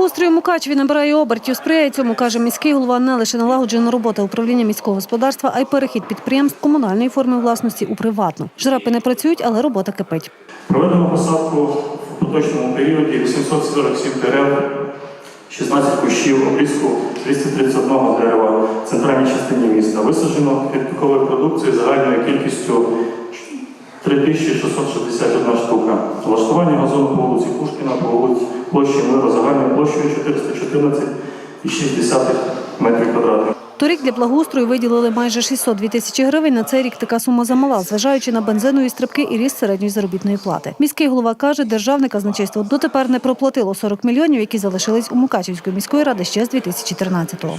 Благоустрій у Мукачеві набирає обертів. Сприяє цьому, каже міський голова, не лише налагоджена робота управління міського господарства, а й перехід підприємств комунальної форми власності у приватну. Жрапи не працюють, але робота кипить. Проведено посадку в поточному періоді 847 дерев, 16 кущів, обрізку 231 дерева в центральній частині міста. Висаджено квіткової продукції загальною кількістю 3661 штука. Влаштування газону по вулиці Пушкіна, по вулиці площі Миру загальною площею 414,6 метрів квадратних. Торік для благоустрою виділили майже 602 тисячі гривень. На цей рік така сума замала, зважаючи на бензинові стрибки і ріст середньої заробітної плати. Міський голова каже, державне казначейство дотепер не проплатило 40 мільйонів, які залишились у Мукачівської міської ради ще з 2014-го.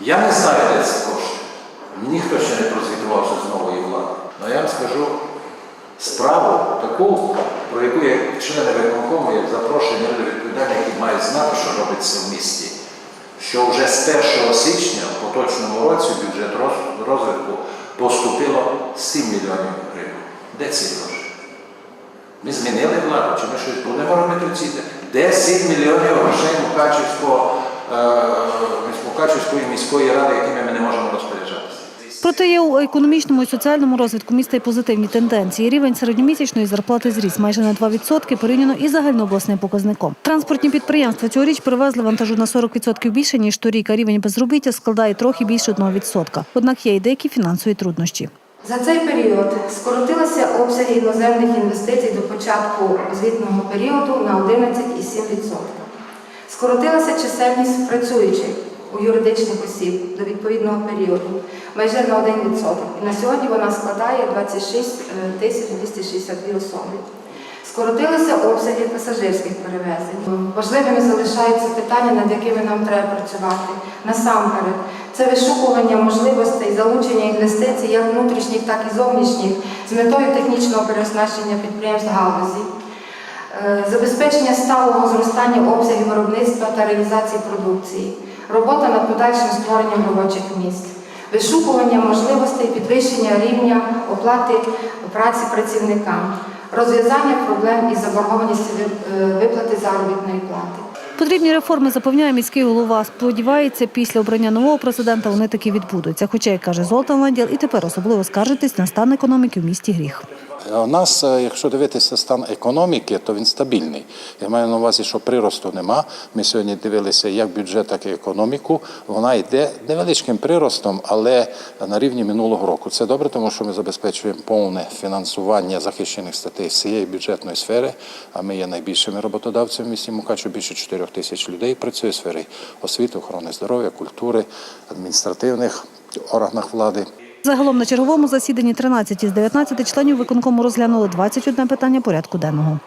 Я не знаю, де ці кошти. Ніхто ще не прозвітував, що з нової влади. Але я вам скажу справу таку, про яку як члени виконкому, як запрошені люди відповідальні, які мають знати, що робиться в місті. Що вже з 1 січня в поточному році бюджет розвитку поступило 7 мільйонів гривень. Де ці гроші? Ми змінили владу, чи ми щось будемо робити в цій? Де 7 мільйонів грошей е, Мукачівської міської ради, якими ми не можемо розпоряджатися? Проте є у економічному і соціальному розвитку міста й позитивні тенденції. Рівень середньомісячної зарплати зріс майже на 2% порівняно із загальнообласним показником. Транспортні підприємства цьогоріч привезли вантажу на 40% більше, ніж торік, а рівень безробіття складає трохи більше 1%. Однак є й деякі фінансові труднощі. За цей період скоротилися обсяги іноземних інвестицій до початку звітного періоду на 11,7%. Скоротилася чисельність працюючих у юридичних осіб до відповідного періоду майже на 1%. І на сьогодні вона складає 26 тисяч 262 особи. Скоротилися обсяги пасажирських перевезень. Важливими залишаються питання, над якими нам треба працювати. Насамперед, це вишукування можливостей залучення інвестицій як внутрішніх, так і зовнішніх з метою технічного переоснащення підприємств галузі, Е, забезпечення сталого зростання обсягів виробництва та реалізації продукції, робота над подальшим створенням робочих місць, вишукування можливостей підвищення рівня оплати праці працівникам, розв'язання проблем із заборгованістю е, виплати заробітної плати. Потрібні реформи запевняє міський голова. Сподівається, після обрання нового президента вони таки відбудуться. Хоча, як каже Золтан Ланділ, і тепер особливо скаржитись на стан економіки в місті гріх. У нас, е, якщо дивитися стан економіки, то він стабільний. Я маю на увазі, що приросту нема. Ми сьогодні дивилися як бюджет, так і економіку. Вона йде невеличким приростом, але на рівні минулого року. Це добре, тому що ми забезпечуємо повне фінансування захищених статей всієї бюджетної сфери. А ми є найбільшими роботодавцями в місті Мукачу. Більше 4 тисяч людей працює в сфері освіти, охорони здоров'я, культури, адміністративних органах влади. Загалом на черговому засіданні 13 із 19 членів виконкому розглянули 21 питання порядку денного.